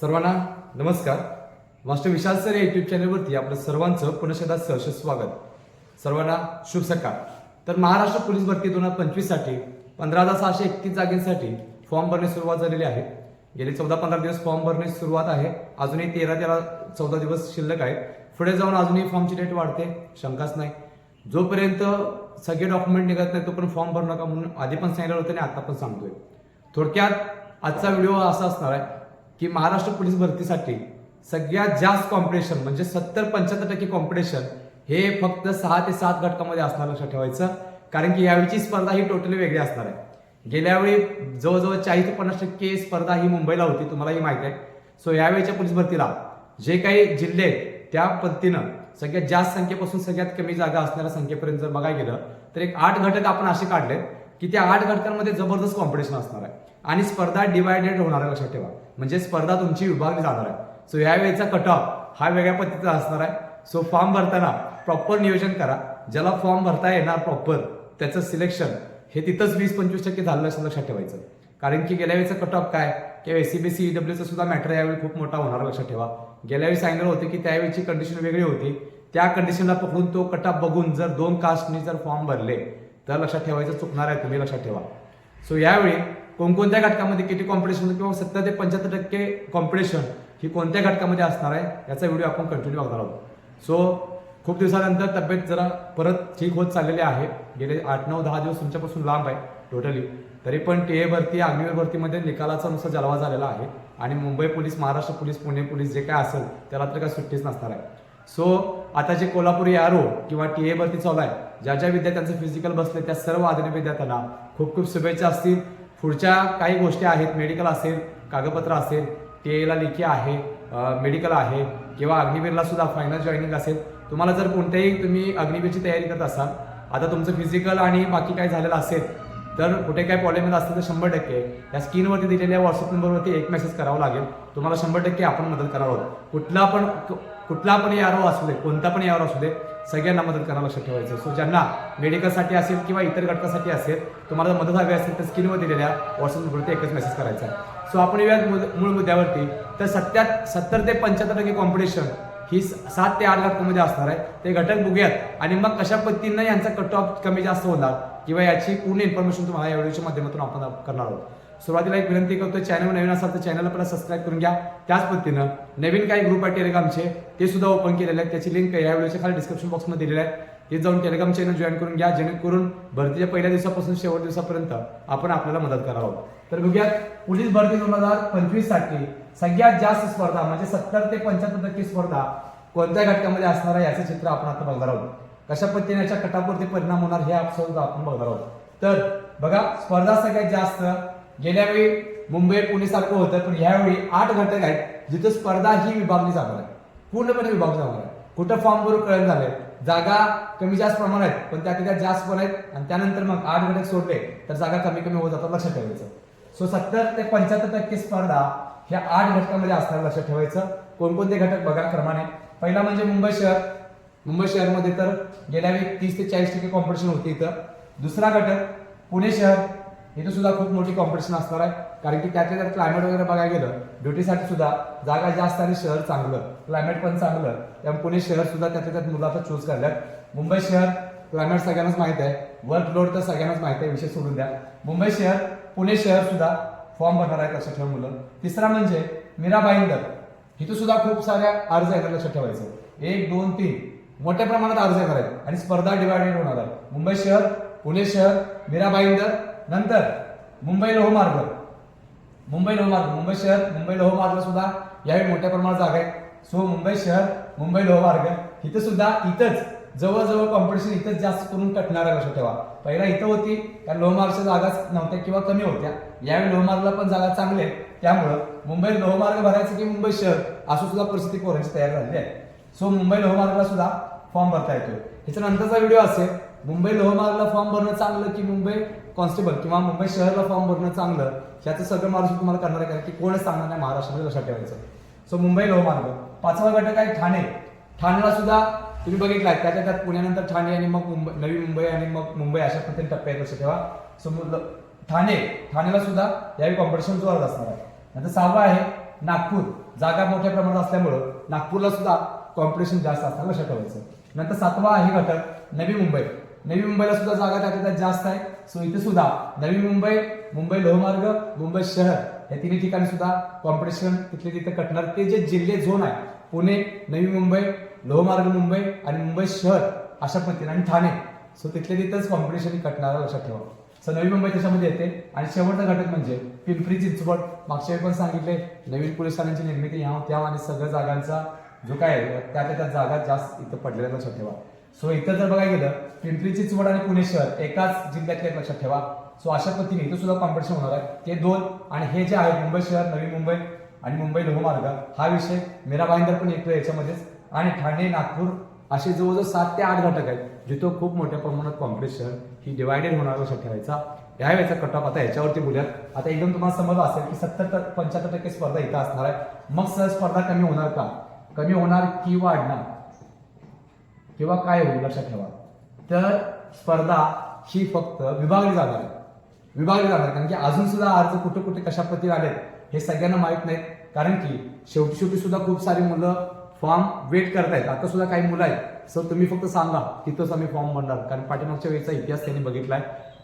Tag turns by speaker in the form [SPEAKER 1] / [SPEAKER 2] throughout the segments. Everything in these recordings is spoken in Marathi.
[SPEAKER 1] सर्वांना नमस्कार. मास्टर विशाल सर या युट्यूब चॅनलवरती आपलं सर्वांचं पुनशदा एकदा सहर्ष स्वागत. सर्वांना शुभ सकाळ. तर महाराष्ट्र पोलीस भरती दोन हजार पंचवीससाठी पंधरा हजार सहाशे एकतीस जागेसाठी फॉर्म भरणे सुरुवात झालेली आहे. गेले चौदा पंधरा दिवस फॉर्म भरणे सुरुवात आहे. अजूनही तेरा तेरा चौदा दिवस शिल्लक आहेत. पुढे जाऊन अजूनही फॉर्मची डेट वाढते. शंकाच नाही. जोपर्यंत सगळे डॉक्युमेंट निघत नाही तोपर्यंत फॉर्म भरू नका म्हणून आधी पण सांगितलं होतं आणि आता पण सांगतोय. थोडक्यात आजचा व्हिडिओ असा असणार आहे. की महाराष्ट्र पोलीस भरतीसाठी सगळ्यात जास्त कॉम्पिटिशन म्हणजे सत्तर पंच्याहत्तर टक्के कॉम्पिटिशन हे फक्त सहा ते सात घटकामध्ये असणार लक्षात ठेवायचं. कारण की यावेळीची स्पर्धा ही टोटली वेगळी असणार आहे. गेल्यावेळी जवळजवळ चाळीस ते पन्नास टक्के स्पर्धा ही मुंबईला होती तुम्हालाही माहिती आहे. सो यावेळीच्या पोलीस भरतीला जे काही जिल्हे आहेत त्या पद्धतीनं सगळ्यात जास्त संख्येपासून सगळ्यात कमी जागा असणाऱ्या संख्येपर्यंत जर बघायला गेलं तर एक आठ घटक आपण असे काढले की त्या आठ घटकांमध्ये जबरदस्त कॉम्पिटिशन असणार आहे. आणि स्पर्धा डिवायडेड होणार आहे लक्षात ठेवा. म्हणजे स्पर्धा तुमची विभागली जाणार आहे. सो यावेळीचा कट ऑफ हा वेगळ्या पद्धतीचा असणार आहे. सो फॉर्म भरताना प्रॉपर नियोजन करा. ज्याला फॉर्म भरता येणार प्रॉपर त्याचं सिलेक्शन हे तिथंच वीस पंचवीस टक्के झालं असं लक्षात ठेवायचं. कारण की गेल्या वेळेचा कट ऑफ काय किंवा एसीबीसी डब्ल्यूचा सुद्धा मॅटर यावेळी खूप मोठा होणार लक्षात ठेवा. गेल्या वेळी सांगितलं होतं की त्यावेळीची कंडिशन वेगळी होती. त्या कंडिशनला पकडून तो कट ऑफ बघून जर दोन कास्टनी जर फॉर्म भरले तर लक्षात ठेवायचं चुकणार आहे तुम्ही लक्षात ठेवा. सो यावेळी कोणकोणत्या घटकामध्ये किती कॉम्पिटिशन किंवा सत्तर ते पंच्याहत्तर टक्के कॉम्पिटिशन ही कोणत्या घटकामध्ये असणार आहे याचा व्हिडिओ आपण कंटिन्यू बघणार आहोत. सो खूप दिवसानंतर तब्येत जरा परत ठीक होत चाललेली आहे. गेले आठ नऊ दहा दिवस तुमच्यापासून लांब आहे टोटली तरी पण टी ए भरती अग्निवीर भरतीमध्ये निकालाचा नुसार जलवा झालेला आहे. आणि Mumbai police Maharashtra police Pune police जे काय असेल त्याला तर काय सुट्टीच नसणार आहे. सो आता जे कोल्हापुरी आरो किंवा टी ए भरती चालू आहे ज्या ज्या विद्यार्थ्यांचं फिजिकल बसले त्या सर्व आधुनिक विद्यार्थ्यांना खूप खूप शुभेच्छा असतील. पुढच्या काही गोष्टी आहेत मेडिकल असेल कागदपत्र असेल टी एला लेखी आहे मेडिकल आहे किंवा अग्निवीरला सुद्धा फायनल जॉईनिंग असेल तुम्हाला जर कोणत्याही तुम्ही अग्निवीरची तयारी करत असाल आता तुमचं फिजिकल आणि बाकी काय झालेलं असेल तर कुठे काय प्रॉब्लेम येत असेल तर शंभर टक्के या स्क्रीनवरती दिलेल्या व्हॉट्सअप नंबरवरती एक मेसेज करावा लागेल. तुम्हाला शंभर टक्के आपण मदत करावं आहोत कुठला पण कुठला पण यारो असू दे कोणता पण यारो असू दे सगळ्यांना मदत करायला लक्षात ठेवायचं सो ज्यांना मेडिकलसाठी असेल किंवा इतर घटकासाठी असेल तुम्हाला जर मदत हवी असेल तर स्क्रीनवर दिलेल्या व्हॉट्सअप नंबरवरती एकच मेसेज करायचा आहे. सो आपण येऊयात मूळ- मूळ मुद्द्यावरती. तर सत्यात सत्तर ते पंच्याहत्तर टक्के कॉम्पिटिशन ही सात ते आठ घटकामध्ये असणार आहे. ते घटक बघूयात. आणि मग कशा पद्धतीनं यांचा कट ऑफ कमी जास्त होणार किंवा याची पूर्ण इन्फॉर्मेशन तुम्हाला या व्हिडिओच्या माध्यमातून आपण करणार आहोत. सुरुवातीला एक विनंती करतो चॅनल नवीन असाल तर चॅनलला पण सबस्क्राईब करून घ्या. त्याच पद्धतीनं नवीन काही ग्रुप आहे टेलिग्रामचे ते सुद्धा ओपन केलेले आहेत. त्याची लिंक या व्हिडिओच्या खाली डिस्क्रिप्शन बॉक्समध्ये दिलेली आहे. ते जाऊन टेलिग्राम चॅनल जॉईन करून घ्या जेणेकरून भरतीच्या पहिल्या दिवसापासून शेवट दिवसापर्यंत आपण आपल्याला मदत करावं. आहोत तर बघूयात पोलीस भरती दोन हजार पंचवीससाठी सगळ्यात जास्त स्पर्धा म्हणजे सत्तर ते पंच्याहत्तर टक्के स्पर्धा कोणत्या घटकामध्ये असणार आहे याचं चित्र आपण आता बघणार आहोत. कशा पद्धतीने याच्या कटापवरती परिणाम होणार हे आपण बघणार आहोत. तर बघा स्पर्धा सगळ्यात जास्त गेल्या वेळी मुंबई पुणे सारखं होतं पण यावेळी आठ घटक आहेत जिथे स्पर्धा ही विभागली जाणार आहे पूर्णपणे विभागणी जाणार आहे कुठं फॉर्म भरून कळण झालंय. जागा कमी जास्त प्रमाणात आहेत पण त्या त्यात जास्त पण आहेत आणि त्यानंतर मग आठ घटक सोडले तर जागा कमी कमी होत जातात लक्षात ठेवायचं. सो सत्तर ते पंच्याहत्तर टक्के स्पर्धा ह्या आठ घटकांमध्ये असणार लक्षात ठेवायचं. कोणकोणते घटक बघा क्रमाने. पहिला म्हणजे मुंबई शहर. मुंबई शहरमध्ये तर गेल्या वेळी तीस ते चाळीस टक्के कॉम्पिटिशन होती इथं. दुसरा घटक पुणे शहर. इथं सुद्धा खूप मोठी कॉम्पिटिशन असणार आहे. कारण की त्यातले त्यात क्लायमेट वगैरे बघायला गेलं ड्युटीसाठी सुद्धा जागा जास्त आणि शहर चांगलं. क्लायमेट पण चांगलं. त्यामुळे पुणे शहर सुद्धा त्यातल्या त्यात मुलं आता चूज करल्यात. मुंबई शहर क्लायमेट सगळ्यांनाच माहीत आहे. वर्क लोड तर सगळ्यांनाच माहीत आहे. विषय सोडून द्या. मुंबई शहर पुणे शहर सुद्धा फॉर्म भरणार आहेत लक्षात ठेवा मुलं. तिसरा म्हणजे मीरा बाईंदर इथं सुद्धा खूप साऱ्या अर्ज आहेत लक्षात ठेवायचं. एक दोन तीन. मोठ्या प्रमाणात अर्ज येणार आहेत आणि स्पर्धा डिवायडेड होणार आहे. मुंबई शहर पुणे शहर मीरा बाईंदर नंतर मुंबई लोहमार्ग. मुंबई लोहमार्ग. मुंबई शहर मुंबई लोहमार्ग सुद्धा यावेळी मोठ्या प्रमाणात जागा आहेत सो मुंबई शहर मुंबई लोहमार्ग इथं सुद्धा इथंच जवळजवळ कॉम्पिटिशन इथंच जास्त करून कटणार आहे लक्षात ठेवा. पहिला इथं होती कारण लोहमार्गच्या जागाच नव्हत्या किंवा कमी होत्या. यावेळी लोहमार्गला पण जागा चांगली आहे. त्यामुळं मुंबई लोहमार्ग भरायचं की मुंबई शहर असं सुद्धा परिस्थिती पोरांची तयार झालेली आहे. सो मुंबई लोहमार्गला सुद्धा फॉर्म भरता येतोय. ह्याच्या नंतरचा व्हिडिओ असेल मुंबई लोहमार्गला फॉर्म भरणं चांगलं की मुंबई कॉन्स्टेबल किंवा मुंबई शहरला फॉर्म भरणं चांगलं ह्याचं सगळं मार्ग तुम्हाला करणार आहे कारण की कोणच सांगणार नाही महाराष्ट्रामध्ये लक्षात ठेवायचं. सो मुंबई लोहमार्ग पाचवा घटक आहे ठाणे. ठाण्याला सुद्धा तुम्ही बघितलाय त्याच्या त्यात पुण्यानंतर ठाणे आणि मग मुंबई नवी मुंबई आणि मग मुंबई अशा पद्धतीने टप्पे आहेत लक्षात ठेवा. सो ठाणे ठाण्याला सुद्धा यावेळी कॉम्पिटिशन जोरात असणार आहे. नंतर सहावा आहे नागपूर. जागा मोठ्या प्रमाणात असल्यामुळं नागपूरला सुद्धा कॉम्पिटिशन जास्त असणार लक्षात ठेवायचं. नंतर सातवा आहे घटक नवी मुंबई. नवी मुंबईला सुद्धा जागा त्याच्या त्यात जास्त आहे. सो इथे सुद्धा नवी मुंबई मुंबई लोहमार्ग मुंबई शहर या तिन्ही ठिकाणी सुद्धा कॉम्पिटिशन तिथले तिथे कटणार. ते जे जिल्हे झोन आहे पुणे नवी मुंबई लोहमार्ग मुंबई आणि मुंबई शहर अशा पद्धतीने आणि ठाणे. सो तिथले तिथंच कॉम्पिटिशन कटणार लक्षात ठेवा. सो नवी मुंबई त्याच्यामध्ये येते? आणि शेवटचा घटक म्हणजे पिंपरी चिंचवड. मागच्या वेळी पण सांगितले नवीन पोलीस ठाण्यांची निर्मिती ह्या त्या आणि सगळ्या जागांचा जो काय आहे, त्या त्या त्या जागा जास्त इथं पडलेल्या लक्षात ठेवा. सो इथं जर बघायला गेलं पिंपरी चिंचवड आणि पुणे शहर एकाच जिल्ह्यातले लक्षात ठेवा. सो अशा पद्धतीने इथं सुद्धा कॉम्पिटिशन होणार आहे. ते दोन आणि हे जे आहे मुंबई शहर नवी मुंबई आणि मुंबई लोहमार्ग हा विषय मीरा भाईंदर पण येतो याच्यामध्येच. आणि ठाणे नागपूर असे जवळजवळ सात ते आठ घटक आहेत जिथं खूप मोठ्या प्रमाणात कॉम्पिटिशन ही डिवायडेड होणार लक्षात ठेवायचा या वेळेचा कट ऑफ आता याच्यावरती बोलूयात. आता एकदम तुम्हाला समजलं असेल की सत्तर पंच्याहत्तर टक्के स्पर्धा इथं असणार आहे. मग सर स्पर्धा कमी होणार का? कमी होणार की वाढणार? किंवा काय होईल लक्षात ठेवा. तर स्पर्धा ही फक्त विभागली जाणार आहे. विभागली जाणार आहे. कारण की अजून सुद्धा अर्ज कुठे कुठे कशा पद्धतीने आलेत हे सगळ्यांना माहीत नाहीत. कारण की शेवटी शेवटी सुद्धा खूप सारी मुलं फॉर्म वेट करतायत. आता सुद्धा काही मुलं आहेत. सर तुम्ही फक्त सांगा तिथंच आम्ही फॉर्म भरणार. कारण पाठीमागच्या वेळेचा इतिहास त्यांनी बघितलाय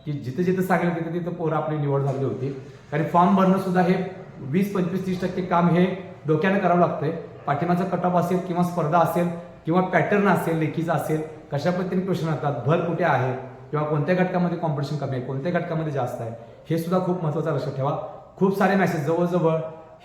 [SPEAKER 1] की जिथे जिथे सांगितलं तिथे तिथं पोरं आपली निवड झाली होती. कारण फॉर्म भरणं सुद्धा हे वीस पंचवीस तीस टक्के काम हे डोक्यानं करावं लागतंय. पाठीमागचा कटअप असेल किंवा स्पर्धा असेल किंवा पॅटर्न असेल लेखीचा असेल कशा पद्धतीने क्वेश्चन असतात भर कुठे आहे किंवा कोणत्या घटकामध्ये कॉम्पिटिशन कमी आहे कोणत्या घटकामध्ये जास्त आहे हे सुद्धा खूप महत्त्वाचं लक्षात ठेवा. खूप सारे मेसेज जवळजवळ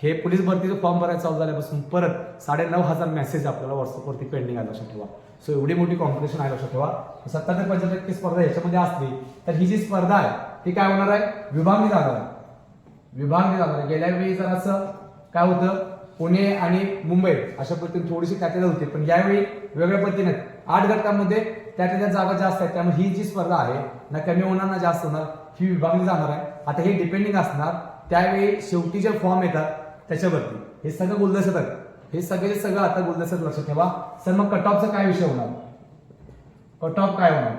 [SPEAKER 1] हे पोलीस भरतीचं फॉर्म भरायचं चालू झाल्यापासून परत साडे नऊ हजार मेसेज आपल्याला व्हॉट्सअपवरती पेंडिंग आहे लक्षात ठेवा. सो एवढी मोठी कॉम्पिटिशन आहे लक्षात ठेवा. सत्तर ते पंच्याहत्तर टक्के स्पर्धा याच्यामध्ये असली तर ही जी स्पर्धा आहे ती काय होणार आहे? विभागणी जाणार आहे. विभागणी जाणार आहे. गेल्या वेळी जर असं काय होतं? पुणे आणि मुंबई अशा पद्धतीने थोडीशी त्याच्यात होती पण यावेळी वेगळ्या पद्धतीने आठ घटकांमध्ये त्या त्या जागा जास्त आहेत. त्यामुळे ही जी स्पर्धा आहे ना कमी होणार ना जास्त होणार ही विभागली जाणार आहे. आता हे डिपेंडिंग असणार त्यावेळी शेवटी जे फॉर्म येतात त्याच्यावरती. हे सगळं गुलदस्त्यात हे सगळे सगळं आता गुलदस्त्यात लक्षात ठेवा. सर मग कट ऑफचा काय विषय होणार? कट ऑफ काय होणार?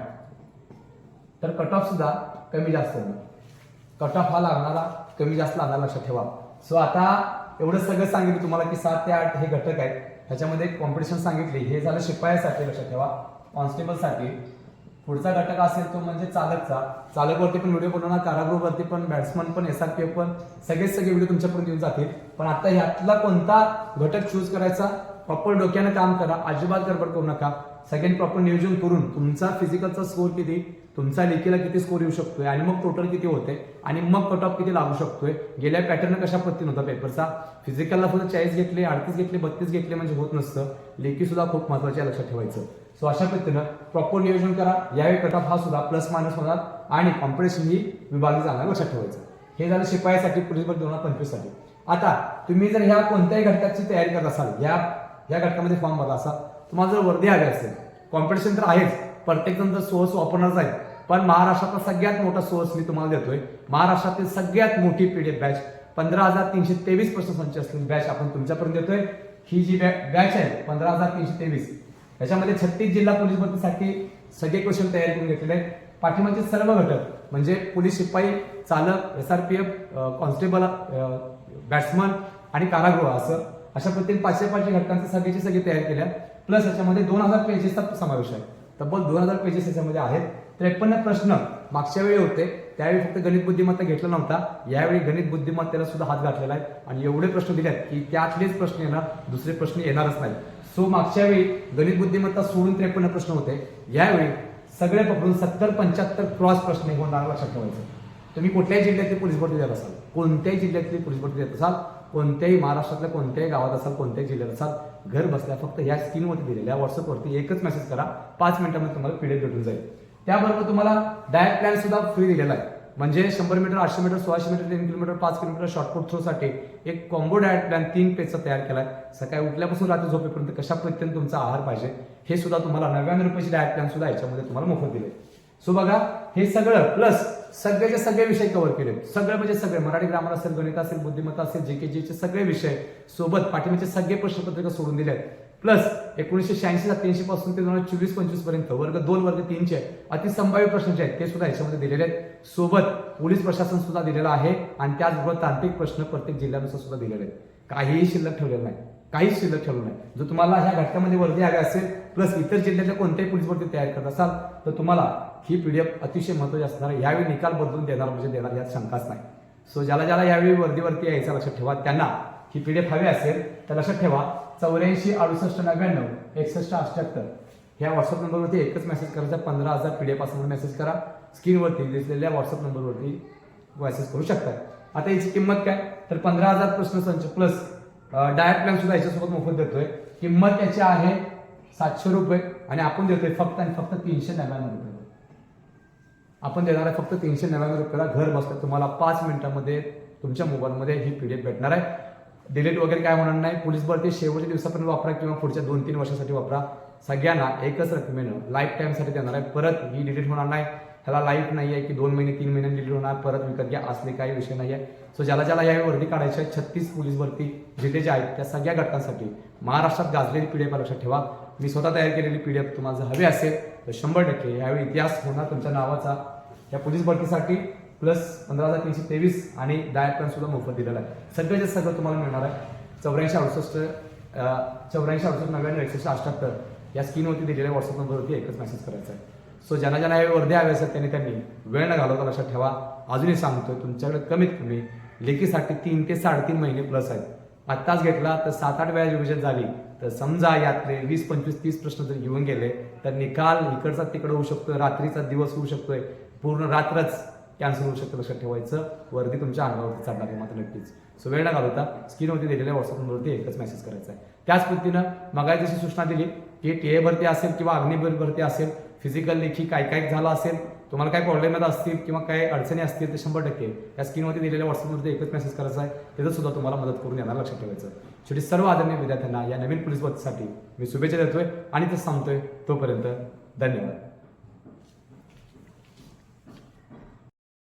[SPEAKER 1] तर कट ऑफ सुद्धा कमी जास्त होणार. कट ऑफ हा लागणारा कमी जास्त लागणार लक्षात ठेवा. सो आता एवढं सगळं सांगितलं तुम्हाला की सात ते आठ हे घटक आहेत. ह्याच्यामध्ये कॉम्पिटिशन सांगितले. हे झालं शिपायासाठी लक्षात ठेवा. कॉन्स्टेबलसाठी पुढचा घटक असेल तो म्हणजे चालकचा. चालकवरती पण व्हिडिओ बनवणार. कारागृहवरती पण बॅट्समन पण एस आर पी पण. सगळेच सगळे व्हिडिओ तुमच्यापर्यंत येऊन जातील. पण आता ह्यातला कोणता घटक चूज करायचा? प्रॉपर डोक्यानं काम करा. अजिबात गडबड करू नका. सगळ्यांनी प्रॉपर नियोजन करून तुमचा फिजिकलचा स्कोर किती? तुमचा लेखीला किती स्कोर येऊ शकतोय? आणि मग टोटल किती होते आणि मग कट ऑफ किती लागू शकतोय? गेल्या पॅटर्न कशा पद्धतीने होता पेपरचा फिजिकलला फक्त चाळीस घेतले अडतीस घेतले बत्तीस घेतले म्हणजे होत नसतं. लेखी सुद्धा खूप महत्त्वाचे लक्षात ठेवायचं. सो अशा पद्धतीनं प्रॉपर नियोजन करा. यावेळी कट ऑफ हा सुद्धा प्लस मायनस होणार आणि कॉम्पिटिशन ही विभागली जाणार लक्षात ठेवायचं. हे झालं शिपायासाठी पोलीस दोन हजार पंचवीससाठी आता तुम्ही जर ह्या कोणत्याही घटकाची तयारी करत असाल या या घटकामध्ये फॉर्म भरला असाल तुम्हाला जर वर्दी हवी असेल कॉम्पिटिशन तर आहेच. प्रत्येकजण तर सोर्स वापरणारच आहे पण महाराष्ट्रातला सगळ्यात मोठा सोर्स मी तुम्हाला देतोय. महाराष्ट्रातील सगळ्यात मोठी पीडीएफ बॅच पंधरा हजार तीनशे तेवीस प्रश्नसंच असलेली बॅच आपण तुमच्यापर्यंत देतोय. ही जी बॅच आहे पंधरा हजार तीनशे तेवीस. याच्यामध्ये छत्तीस जिल्हा पोलीस भरतीसाठी सगळे क्वेश्चन तयार करून घेतलेले आहेत. पाठिंबाचे सर्व घटक म्हणजे पोलीस शिपाई चालक S R P F constable batsman आणि कारागृह असं. अशा पद्धतीने पाचशे पाचशे घटकांचे सगळ्याची सगळी तयार केल्या प्लस याच्यामध्ये दोन हजार पेजेसचा समावेश आहे. तब्बल दोन हजार पेजेस याच्यामध्ये आहेत. त्रेपन्न प्रश्न मागच्या वेळी होते. त्यावेळी फक्त गणित बुद्धिमत्ता घेतला नव्हता. यावेळी गणित बुद्धिमत्तेला सुद्धा हात घातलेला आहे. आणि एवढे प्रश्न दिले आहेत की त्यातलेच प्रश्न येणार दुसरे प्रश्न येणारच नाही सो मागच्या वेळी गणित बुद्धिमत्ता सोडून त्रेपन्न प्रश्न होते. यावेळी सगळे पकडून सत्तर पंच्याहत्तर क्रॉस प्रश्न होणार लक्षात ठेवायचं. तुम्ही कुठल्याही जिल्ह्यातली पोलीस भरती देत असाल. कोणत्याही जिल्ह्यातली पोलीस भरती देत असाल. कोणत्याही महाराष्ट्रातल्या कोणत्याही गावात असाल कोणत्याही जिल्ह्यात असाल घर बसल्या फक्त ह्या स्क्रीनवरती दिलेल्या व्हॉट्सअपवरती एकच मेसेज करा. पाच मिनिटांमध्ये तुम्हाला पीडीएफ भेटून जाईल. त्याबरोबर तुम्हाला डायट प्लॅन सुद्धा फ्री दिलेला आहे. म्हणजे शंभर मीटर आठशे मीटर सोळाशे मीटर तीन किलोमीटर पाच किलोमीटर शॉर्टकट थ्रोसाठी एक कॉम्बो डायट प्लॅन तीन पेजचा तयार केला आहे सकाळी उठल्यापासून रात्री झोपेपर्यंत कशा पद्धतीने तुमचा आहार पाहिजे हे सुद्धा तुम्हाला नव्याण्णव रुपयाची डायट प्लॅन सुद्धा याच्यामध्ये तुम्हाला मोफत दिले सो बघा हे सगळं प्लस सगळेचे सगळे विषय कव्हर केले. सगळे म्हणजे सगळे. मराठी ग्रामर असेल गणित असेल बुद्धिमत्ता असेल जे के जीचे सगळे विषय सोबत पाठीमागचे सगळे प्रश्नपत्रिका सोडून दिले आहेत प्लस एकोणीसशे शहाऐंशी सत्याऐंशी पासून ते दोन हजार चोवीस पंचवीसपर्यंत वर्ग दोन वर्ग तीनचे अतिसंभाव्य प्रश्न जे आहेत. ते सुद्धा याच्यामध्ये दिलेले आहेत. सोबत पोलीस प्रशासन सुद्धा दिलेलं आहे आणि त्याचबरोबर तांत्रिक प्रश्न प्रत्येक जिल्ह्यानुसार सुद्धा दिलेले आहेत. काहीही शिल्लक ठेवलेलं नाही. काहीच शिल्लक ठेवलं नाही. जर तुम्हाला ह्या घटकामध्ये वर्दी हवी असेल प्लस इतर जिल्ह्यातल्या कोणत्याही पोलीस भरती तयार करत असाल तर तुम्हाला ही पी डी एफ अतिशय महत्त्वाची असणार यावेळी निकाल बदलून देणार म्हणजे देणार यात शंकाच नाही. सो ज्याला ज्याला यावेळी वर्दीवरती यायचं लक्षात ठेवा. त्यांना ही पी डी एफ हवी असेल तर लक्षात ठेवा. चौऱ्याऐंशी अडुसष्ट नव्याण्णव एकसष्ट अठ्याहत्तर ह्या व्हॉट्सअप नंबरवरती एकच मेसेज करायचा पंधरा हजार पी डी असं मेसेज करा. स्क्रीनवरती दिसलेल्या व्हॉट्सअप नंबरवरती मेसेज करू शकता. आता याची किंमत काय? तर पंधरा हजार प्रश्नसंच प्लस डायट प्लॅन सुद्धा याच्यासोबत मोफत देतोय. किंमत याची आहे सातशे रुपये आणि आपण देतोय फक्त आणि फक्त तीनशे नव्याण्णव रुपये. आपण देणार आहे फक्त तीनशे नव्याण्णव रुपयाला घर बसल्या तुम्हाला पाच मिनिटांमध्ये तुमच्या मोबाईलमध्ये ही पीडीएफ भेटणार आहे. डिलीट वगैरे काय होणार नाही. पोलीस भरती शेवटच्या दिवसापर्यंत वापरा किंवा पुढच्या दोन तीन वर्षासाठी वापरा. सगळ्यांना एकच रकमेनं लाईफ टाईमसाठी देणार आहे. परत ही डिलीट होणार नाही. ह्याला लाईफ नाही आहे की दोन महिने तीन महिने डिलीट होणार. परत विकत घ्या. असले काही विषय नाही आहे सो ज्याला ज्याला यावेळी वर्दी काढायची आहे छत्तीस पोलीस भरती जिथे जे आहेत त्या सगळ्या घटकांसाठी महाराष्ट्रात गाजलेली पीडीएफ लक्षात ठेवा. मी स्वतः तयार केलेली पीडीएफ तुम्हाला हवी असेल तर शंभर टक्के यावेळी इतिहास होणार तुमच्या नावाचा. या पोलीस भरतीसाठी प्लस पंधरा हजार तीनशे तेवीस आणि डायट प्लॅन सुद्धा मोफत दिलेला आहे. सगळ्याच्या सगळं तुम्हाला मिळणार आहे. चौऱ्याऐंशी अडुसष्ट चौऱ्याऐंशी अडुसष्ट नव्याण्णव एकसष्ट अठ्याहत्तर या स्क्रीनवरती दिलेल्या व्हॉट्सअप नंबरवरती एकच मेसेज करायचा आहे. सो ज्यांना ज्यांना हे वर्धे हवे असतात त्यांनी त्यांनी वेळ न घालवता लक्षात ठेवा. अजूनही सांगतोय तुमच्याकडे कमीत कमी लेखीसाठी तीन ते साडेतीन महिने प्लस आहेत. आत्ताच घेतला तर सात आठ वेळा रिव्हिजन झाली. तर समजा यातले वीस पंचवीस तीस प्रश्न जर येऊन गेले तर निकाल इकडचा तिकडं होऊ शकतोय रात्रीचा दिवस होऊ शकतोय. पूर्ण रात्रच कॅन्सल होऊ शकतं लक्षात ठेवायचं. वरती तुमच्या अंगावरती चालणार आहे मात्र नक्कीच. सो वेळ न घालवता स्क्रीनवरती दिलेल्या व्हॉट्सअप नंबरवरती एकच मेसेज करायचा आहे. त्याच पद्धतीनं मगाय जशी सूचना दिली की टी ए भरती असेल किंवा अग्निभर भरती असेल फिजिकल लेखी काय काय झालं असेल तुम्हाला काय प्रॉब्लेम येत असतील किंवा काय अडचणी असतील ते शंभर टक्के या स्क्रीनवरती दिलेल्या व्हॉट्सअपवरती एकच मेसेज करायचा आहे. त्याचं सुद्धा तुम्हाला मदत करून येणार लक्षात ठेवायचं. शेवटी सर्व आदरणीय विद्यार्थ्यांना या नवीन पोलीस भरतीसाठी मी शुभेच्छा देतोय आणि ते सांगतोय तोपर्यंत धन्यवाद.